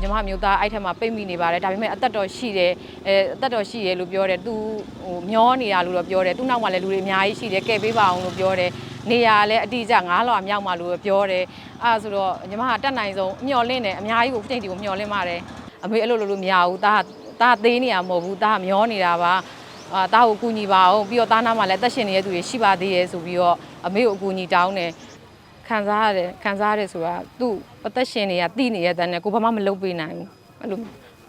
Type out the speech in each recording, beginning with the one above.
ညီမမျိုးသားအဲ့ထက်မှာပိတ်မိနေပါတယ်ဒါပေမဲ့အသက်တော်ရှိတယ်အဲအသက်တော်ရှိရလို့ပြောတယ်သူဟိုမျောနေတာလို့တော့ပြောတယ်သူ့နောက်မှာလည်းလူတွေအများကြီးရှိတယ်ကဲပေးပါအောင်လို့ပြောတယ်နေရာလည်းအတိအကျငားလွာမြောက်မှာလို့ပြောတယ်အဲ့ဒါဆိုတော့ညီမကတက်နိုင်ဆုံးမျော်လင့်တယ်အများကြီးကိုခုချိန်ဒီကိုမျော်လင့်ပါတယ်အမေအဲ့လိုလိုလို့မရဘူးတာတာသေးနေရမဟုတ်ဘူးတာမျောနေတာပါအာတာကိုကူညီပါအောင်ပြီးတော့တာနာမှာလည်းတက်ရှင်နေတဲ့သူတွေရှိပါသေးရဲ့ဆိုပြီးတော့အမေကိုအကူညီတောင်းတယ် ခံစားရတယ်ခံစားရတယ်ဆိုတာသူ့အသက်ရှင်တွေကတိနေရတဲ့နဲ့ကိုဘာမှမလုပ်ပေးနိုင်ဘူးအဲ့လို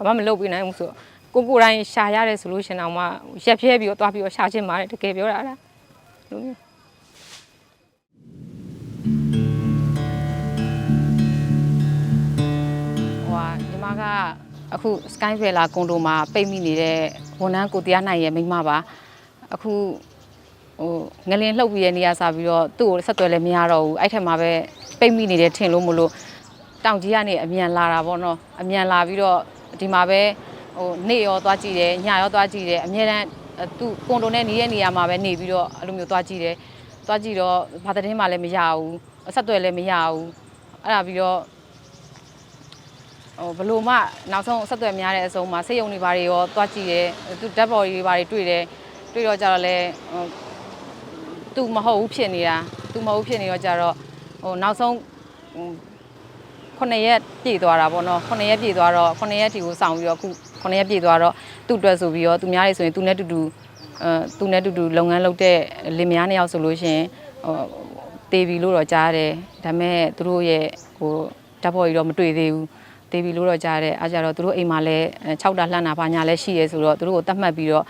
ဘာမှမလုပ်ပေးနိုင်ဘူးဆိုတော့ကိုကိုယ်တိုင်ရှာရတယ်ဆိုလို့ရှင်အောင်မှရက်ပြဲပြီးတော့သွားပြီးတော့ရှာချင်ပါတယ်တကယ်ပြောတာလားလို့မျိုးဟိုဟာညီမကအခု Sky Villa ကွန်ဒိုမှာပိတ်မိနေတဲ့ဝန်ထမ်းကိုတရားနိုင်ရဲ့မိန်းမပါအခု ဟိုငလင်လှုပ်ပြီးတဲ့နေရာစားပြီးတော့သူ့ကိုဆက်သွယ်လည်းမရတော့ဘူးအဲ့ထက်မှာပဲပိတ်မိနေတယ်ထင်လို့မလို့တောင်ကြီးကနေအမြန်လာတာပေါ့နော်အမြန်လာပြီးတော့ဒီမှာပဲဟိုနေ့ရောသွားကြည့်တယ်ညရောသွားကြည့်တယ်အများတန်းသူ့ကွန်ဒိုနဲ့နေတဲ့နေရာမှာပဲနေပြီးတော့အဲ့လိုမျိုးသွားကြည့်တယ်သွားကြည့်တော့ဘာသတင်းမှလည်းမရဘူးအဆက်အသွယ်လည်းမရဘူးအဲ့ဒါပြီးတော့ဟိုဘလို့မှနောက်ဆုံးအဆက်အသွယ်များတဲ့အဆုံးမှာစိတ်ယုံနေပါတွေရောသွားကြည့်တယ်သူဓာတ်ပေါ်တွေပါတွေတွေ့တယ်တွေ့တော့ကြတော့လဲဟို သူမဟုတ်ဘူးဖြစ်နေတာသူမဟုတ်ဘူးဖြစ်နေတော့ကြတော့ဟိုနောက်ဆုံးဟိုခုနှစ်ရက်ပြည့်သွားတာပေါ့နော်ခုနှစ်ရက်ပြည့်သွားတော့ခုနှစ်ရက်တီကိုစောင့်ပြီးတော့အခုခုနှစ်ရက်ပြည့်သွားတော့သူ့အတွက်ဆိုပြီးတော့သူများတွေဆိုရင်သူနဲ့တူတူအဲသူနဲ့တူတူလုပ်ငန်းလုပ်တဲ့လင်မယားနှစ်ယောက်ဆိုလို့ရှိရင်ဟိုတေးပြီလို့တော့ကြားတယ်ဒါပေမဲ့သူတို့ရဲ့ဟိုဓာတ်ပေါ်ကြီးတော့မတွေ့သေးဘူးတေးပြီလို့တော့ကြားတယ်အားကြတော့သူတို့အိမ်မှာလည်း6တာလှမ်းတာဘာညာလည်းရှိရဲဆိုတော့သူတို့ကိုတတ်မှတ်ပြီးတော့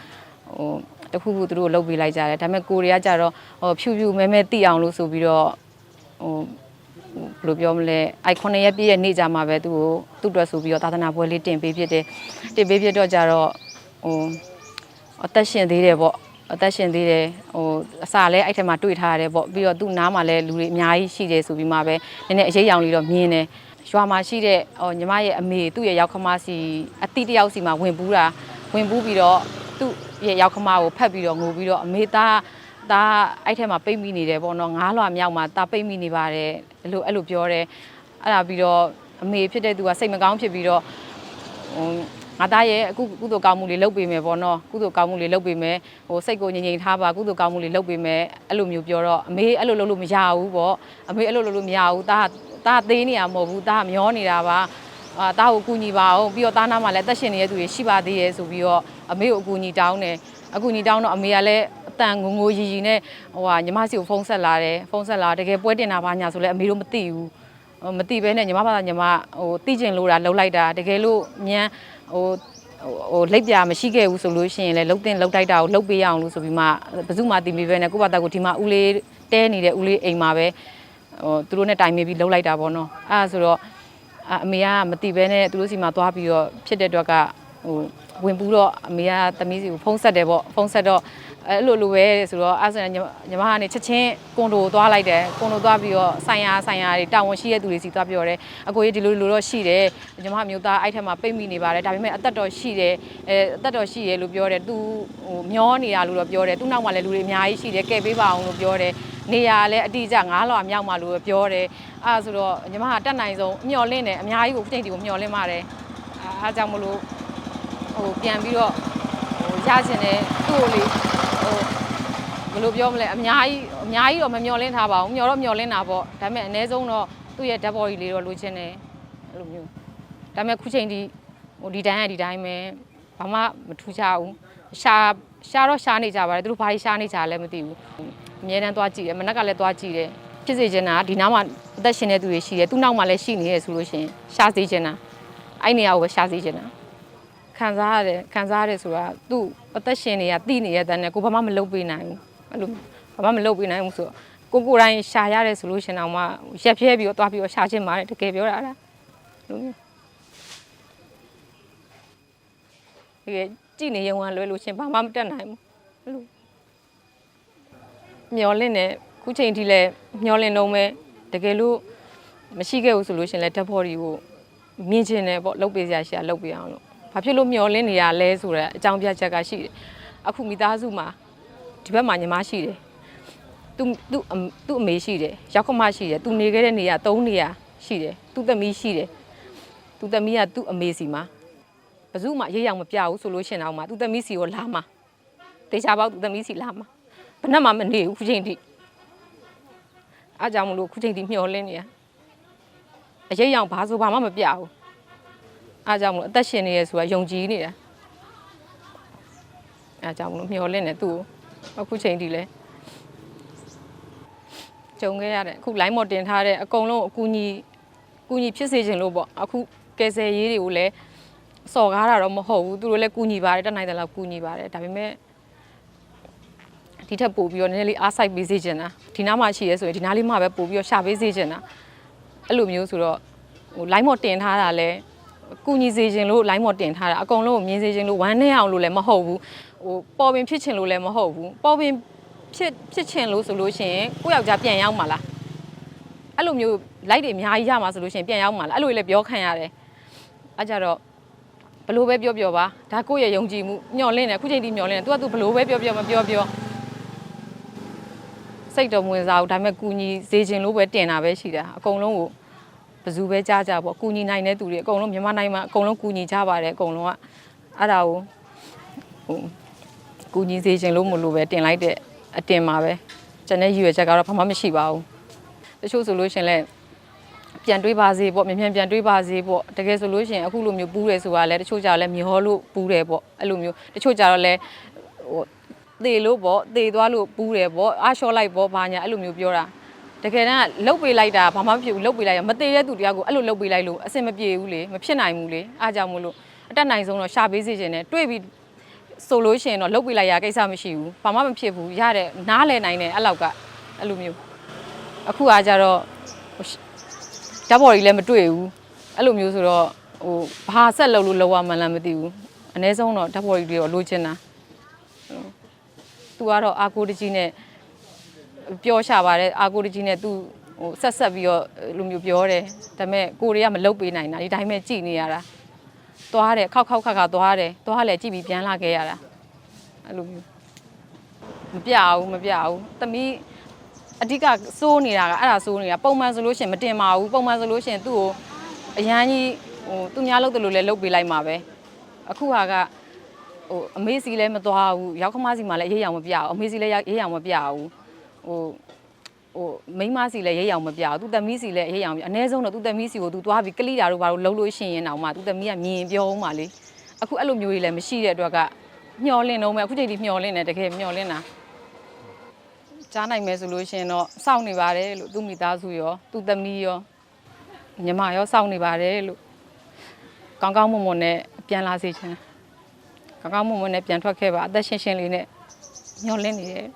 ဟို တခုခုသူတို့လှုပ်ပေးလိုက်ကြတယ်ဒါပေမဲ့ကိုရီးယားကြတော့ဟိုဖြူဖြူမဲမဲတိအောင်လို့ဆိုပြီးတော့ဟိုဘယ်လိုပြောမလဲအိုက်9ရက်ပြည့်ရဲ့နေ့ကြမှာပဲသူ့ကိုသူ့အတွက်ဆိုပြီးတော့သာသနာပွဲလေးတင်ပေးဖြစ်တယ်တင်ပေးဖြစ်တော့ကြတော့ဟိုအသက်ရှင်သေးတယ်ပေါ့အသက်ရှင်သေးတယ်ဟိုအစာလဲအဲ့ထက်မှာတွေ့ထားရတယ်ပေါ့ပြီးတော့သူ့နားမှာလဲလူတွေအများကြီးရှိတယ်ဆိုပြီးမှပဲနည်းနည်းအရေးရောင်လေးတော့မြင်တယ်ရွာမှာရှိတဲ့ဟိုညီမရဲ့အမေသူ့ရဲ့ရောက်ခမစီအတိတယောက်စီမှာဝင်ပူးတာဝင်ပူးပြီးတော့ သူ့ရဲ့ရောက်ခမကိုဖတ်ပြီးတော့ငိုပြီးတော့အမေသားဒါအဲ့ထဲမှာပိတ်မိနေတယ်ပေါ့နော်ငားလွာမြောက်မှာဒါပိတ်မိနေပါတယ်အဲ့လိုအဲ့လိုပြောတယ်အဲ့ဒါပြီးတော့အမေဖြစ်တဲ့သူကစိတ်မကောင်းဖြစ်ပြီးတော့ဟိုငါသားရဲ့အခုကုသိုလ်ကောင်းမှုလေးလုပ်ပေးမယ်ပေါ့နော်ကုသိုလ်ကောင်းမှုလေးလုပ်ပေးမယ်ဟိုစိတ်ကိုငြိမ်ငြိမ်ထားပါကုသိုလ်ကောင်းမှုလေးလုပ်ပေးမယ်အဲ့လိုမျိုးပြောတော့အမေအဲ့လိုလုပ်လို့မရဘူးပေါ့အမေအဲ့လိုလုပ်လို့မရဘူးဒါဒါသေးနေရမဟုတ်ဘူးဒါမျောနေတာပါ အာတားကိုကူညီပါအောင်ပြီးတော့တားနာမှာလည်းတက်ရှင်နေတဲ့သူတွေရှိပါသေးရဲ့ဆိုပြီးတော့အမေကိုအကူညီတောင်းတယ်အကူညီတောင်းတော့အမေကလည်းအတန်ငိုငိုရီရီနဲ့ဟိုဟာညီမစီကိုဖုန်းဆက်လာတယ်ဖုန်းဆက်လာတကယ်ပွဲတင်တာပါညာဆိုလဲအမေတို့မသိဘူးဟိုမသိဘဲနဲ့ညီမဘာသာညီမဟိုသိကျင်လို့တာလှုပ်လိုက်တာတကယ်လို့မြန်ဟိုဟိုလက်ပြမရှိခဲ့ဘူးဆိုလို့ရှိရင်လည်းလှုပ်တင်လှုပ်တိုက်တာကိုလှုပ်ပေးရအောင်လို့ဆိုပြီးမှဘယ်သူမှတင်ပေးပဲနဲ့ကိုယ့်ဘာသာကိုဒီမှာဦးလေးတဲနေတဲ့ဦးလေးအိမ်မှာပဲဟိုသူတို့နဲ့တိုင်ပင်ပြီးလှုပ်လိုက်တာပေါ့နော်အဲ့ဒါဆိုတော့ အအမေကမတိပဲနဲ့သူတို့စီမှာသွားပြီးတော့ဖြစ်တဲ့အတွက်ကဟိုဝင်ပူးတော့အမေကသမီးစီကိုဖုန်းဆက်တယ်ပေါ့ဖုန်းဆက်တော့အဲ့လိုလိုပဲဆိုတော့အဲ့ဆိုရင်ညီမညီမကနေချက်ချင်းကွန်ဒိုသွားလိုက်တယ်ကွန်ဒိုသွားပြီးတော့ဆိုင်ရာဆိုင်ရာတွေတာဝန်ရှိတဲ့သူတွေစီသွားပြောတယ်အကိုကြီးဒီလိုလိုတော့ရှိတယ်ညီမမျိုးသားအဲ့ထက်မှာပိတ်မိနေပါတယ်ဒါပေမဲ့အသက်တော်ရှိတယ်အဲအသက်တော်ရှိရလို့ပြောတယ်သူဟိုမျောနေတာလို့တော့ပြောတယ်သူ့နောက်မှာလည်းလူတွေအများကြီးရှိတယ်ကဲပေးပါအောင်လို့ပြောတယ် နေရာလည်းအတိအကျငားလွာမြောက်မှာလို့ပြောတယ်အဲ့ဒါဆိုတော့ညီမကတက်နိုင်ဆုံးမျော်လင့်တယ်အများကြီးကိုခုချိန်ဒီကိုမျော်လင့်ပါတယ်အားကြောင့်မလို့ဟိုပြန်ပြီးတော့ဟိုရချင်တယ်သူ့ကိုလေဟိုဘယ်လိုပြောမလဲအများကြီးအများကြီးတော့မမျော်လင့်ထားပါဘူးမျော်တော့မျော်လင့်တာပေါ့ဒါပေမဲ့အ ਨੇ ဆုံးတော့သူ့ရဲ့ dead body လေးတော့လိုချင်တယ်အဲ့လိုမျိုးဒါပေမဲ့ခုချိန်ဒီဟိုဒီတိုင်းကဒီတိုင်းပဲဘာမှမထူးခြားဘူးရှာရှာတော့ရှာနေကြပါတယ်သူတို့ဘာတွေရှာနေကြလဲမသိဘူး အမြဲတမ်းသွားကြည့်တယ်မနက်ကလည်းသွားကြည့်တယ်ဖြစ်စေချင်တာဒီနောက်မှာအသက်ရှင်တဲ့သူတွေရှိတယ်သူ့နောက်မှာလည်းရှိနေရဆိုလို့ရှိရင်ရှာစေချင်တာအဲ့နေရာကိုပဲရှာစေချင်တာခံစားရတယ်ခံစားရတယ်ဆိုတာသူ့အသက်ရှင်နေတာတိနေရတဲ့နဲ့ကိုဘာမှမလုပ်ပေးနိုင်ဘူးအဲ့လိုဘာမှမလုပ်ပေးနိုင်ဘူးဆိုတော့ကိုကိုယ်တိုင်ရှာရတယ်ဆိုလို့ရှင်တော့မှရက်ပြဲပြီးတော့သွားပြီးတော့ရှာချင်ပါတယ်တကယ်ပြောတာလားလို့မျိုးတကယ်ကြည့်နေရုံကလွယ်လို့ရှင်ဘာမှမတက်နိုင်ဘူးအဲ့လို မျောလင့်နေခုချိန်ထိလည်းမျောလင့်တော့မဲတကယ်လို့မရှိခဲ့ဘူးဆိုလို့ရှရင်လည်းဓာတ်ဖော်ဒီကိုမြင်ချင်တယ်ပေါ့လုတ်ပေးစရာရှိတာလုတ်ပေးအောင်လို့ဘာဖြစ်လို့မျောလင့်နေရလဲဆိုတော့အကြောင်းပြချက်ကရှိတယ်အခုမိသားစုမှာဒီဘက်မှာညီမရှိတယ်သူသူသူ့အမေရှိတယ်ရောက်ခမရှိတယ်သူနေခဲ့တဲ့နေရာ၃နေရာရှိတယ်သူ့သမီးရှိတယ်သူသမီးကသူ့အမေစီမှာဘယ်သူမှရိပ်ရောက်မပြဘူးဆိုလို့ရှရင်တော့မှသူသမီးစီကိုလာမှာတေချာပေါက်သူသမီးစီလာမှာ ဘယ်နဲ့မှမနေဘူးခုချိန်ထိအားကြောင့်မလို့ခုချိန်ထိမျောလင်းနေရအရိပ်ရောက်ဘာဆိုဘာမှမပြဘူးအားကြောင့်မလို့အသက်ရှင်နေရဆိုတာယုံကြည်နေတာအားကြောင့်မလို့မျောလင်းနေသူ့ကိုအခုချိန်ထိလဲကြုံခဲ့ရတဲ့အခု line မော်တင်ထားတဲ့အကုန်လုံးအကူညီကူညီဖြစ်စေခြင်းလို့ပေါ့အခုကယ်ဆယ်ရေးတွေကိုလည်းစော်ကားတာတော့မဟုတ်ဘူးသူတို့လည်းကူညီပါတယ်တက်နိုင်တယ်လို့ကူညီပါတယ်ဒါပေမဲ့ ဒီထက်ပိုပြီးတော့နည်းနည်းလေးအားစိုက်ပေးစေချင်တာဒီနားမှာရှိရဲဆိုရင်ဒီနားလေးမှာပဲပို့ပြီးတော့ရှာပေးစေချင်တာအဲ့လိုမျိုးဆိုတော့ဟို line မော်တင်ထားတာလည်းကူညီစေခြင်းလို့ line မော်တင်ထားတာအကုန်လုံးကိုမြင်စေခြင်းလို့ဝမ်းနဲ့အောင်လို့လည်းမဟုတ်ဘူးဟိုပေါ်ပင်ဖြစ်ခြင်းလို့လည်းမဟုတ်ဘူးပေါ်ပင်ဖြစ်ဖြစ်ခြင်းလို့ဆိုလို့ရှိရင်ကိုယ့်ယောက်ျားပြန်ရောက်မှာလားအဲ့လိုမျိုး light တွေအများကြီးရမှာဆိုလို့ရှိရင်ပြန်ရောက်မှာလားအဲ့လိုလည်းပြောခံရတယ်အဲ့ကြတော့ဘလို့ပဲပြောပြောပါဒါကိုယ့်ရဲ့ယုံကြည်မှုညှော်လင့်တယ်အခုချိန်ထိညှော်လင့်တယ် तू က तू ဘလို့ပဲပြောပြောမပြောပြော စိတ်တော်မဝင်စားဘူးဒါပေမဲ့ကူညီစေခြင်းလို့ပဲတင်တာပဲရှိတာအကုန်လုံးကိုဘယ်သူပဲကြားကြပေါ့ကူညီနိုင်တဲ့သူတွေအကုန်လုံးမြန်မာနိုင်ငံမှာအကုန်လုံးကူညီကြပါတယ်အကုန်လုံးကအဲ့ဒါကိုဟိုကူညီစေခြင်းလို့မလို့ပဲတင်လိုက်တဲ့အတင်မှာပဲကျွန်တဲ့ရည်ရွယ်ချက်ကတော့ဘာမှမရှိပါဘူးတချို့ဆိုလို့ရှရင်လဲပြန်တွေးပါစေပေါ့မြန်မြန်ပြန်တွေးပါစေပေါ့တကယ်ဆိုလို့ရှရင်အခုလိုမျိုးပူးတယ်ဆိုတာလဲတချို့ကြတော့လဲမျောလို့ပူးတယ်ပေါ့အဲ့လိုမျိုးတချို့ကြတော့လဲဟို သေလို့ပေါ့သေသွားလို့ပူးတယ်ပေါ့အားလျှော့လိုက်ပေါ့ဘာညာအဲ့လိုမျိုးပြောတာတကယ်တမ်းကလှုပ်ပေးလိုက်တာဘာမှမဖြစ်ဘူးလှုပ်ပေးလိုက်ရမသေးတဲ့သူတရားကိုအဲ့လိုလှုပ်ပေးလိုက်လို့အဆင်မပြေဘူးလေမဖြစ်နိုင်ဘူးလေအားကြောင့်မို့လို့အတက်နိုင်ဆုံးတော့ရှာပေးစေချင်တယ်တွေးပြီးဆိုလို့ရှရင်တော့လှုပ်ပေးလိုက်ရကိစ္စမရှိဘူးဘာမှမဖြစ်ဘူးရတဲ့နားလဲနိုင်တယ်အဲ့လောက်ကအဲ့လိုမျိုးအခုအားကြတော့ဓာတ်ပေါ်ကြီးလည်းမတွေ့ဘူးအဲ့လိုမျိုးဆိုတော့ဟိုဘာဆက်လုပ်လို့လောရမှန်းလည်းမသိဘူးအ ਨੇ ဆုံးတော့ဓာတ်ပေါ်ကြီးတွေတော့လိုချင်တာ သူကတော့အာကိုတကြီးနဲ့ပြောရှာပါတယ်အာကိုတကြီးနဲ့သူဟိုဆက်ဆက်ပြီးတော့လူမျိုးပြောတယ်ဒါပေမဲ့ကိုတွေကမလုတ်ပေးနိုင်တာဒီတိုင်းပဲကြည်နေရတာသွားတယ်ခောက်ခောက်ခါခါသွားတယ်သွားလဲကြည်ပြီးပြန်လာခဲ့ရတာအဲ့လိုမျိုးမပြဘူးမပြဘူးသမီးအဓိကစိုးနေတာကအဲ့ဒါစိုးနေတာပုံမှန်ဆိုလို့ရှိရင်မတင်ပါဘူးပုံမှန်ဆိုလို့ရှိရင်သူ့ကိုအရန်ကြီးဟိုသူများလုပ်တယ်လို့လည်းလုပ်ပေးလိုက်မှာပဲအခုဟာက ဟိုအမေစီလည်းမသွားဘူးရောက်ခမစီမှလည်းရေးရောင်မပြဘူးအမေစီလည်းရေးရောင်မပြဘူးဟိုဟိုမိန်းမစီလည်းရေးရောင်မပြဘူးသူသမီးစီလည်းရေးရောင်ပြအနည်းဆုံးတော့သူသမီးစီကိုသူသွားပြီးကလိတာတို့ဘာလို့လှုပ်လို့ရှိရင်တော့မှသူသမီးကမြင်ပြောဦးမှာလေအခုအဲ့လိုမျိုးကြီးလည်းမရှိတဲ့အတွက်ကမျောလင့်တော့မယ်အခုချိန်ထိမျောလင့်တယ်တကယ်မျောလင့်တာကြားနိုင်မယ်ဆိုလို့ရှိရင်တော့စောင့်နေပါတယ်လို့သူ့မိသားစုရောသူ့သမီးရောညီမရောစောင့်နေပါတယ်လို့ကောင်းကောင်းမွန်မွန်နဲ့ပြန်လာစေချင်တယ် ကောင်းကောင်းမွန်မွန်နဲ့ပြန်ထွက်ခဲ့ပါအသက်ရှင်ရှင်လေးနဲ့ညှော်လင့်နေတယ်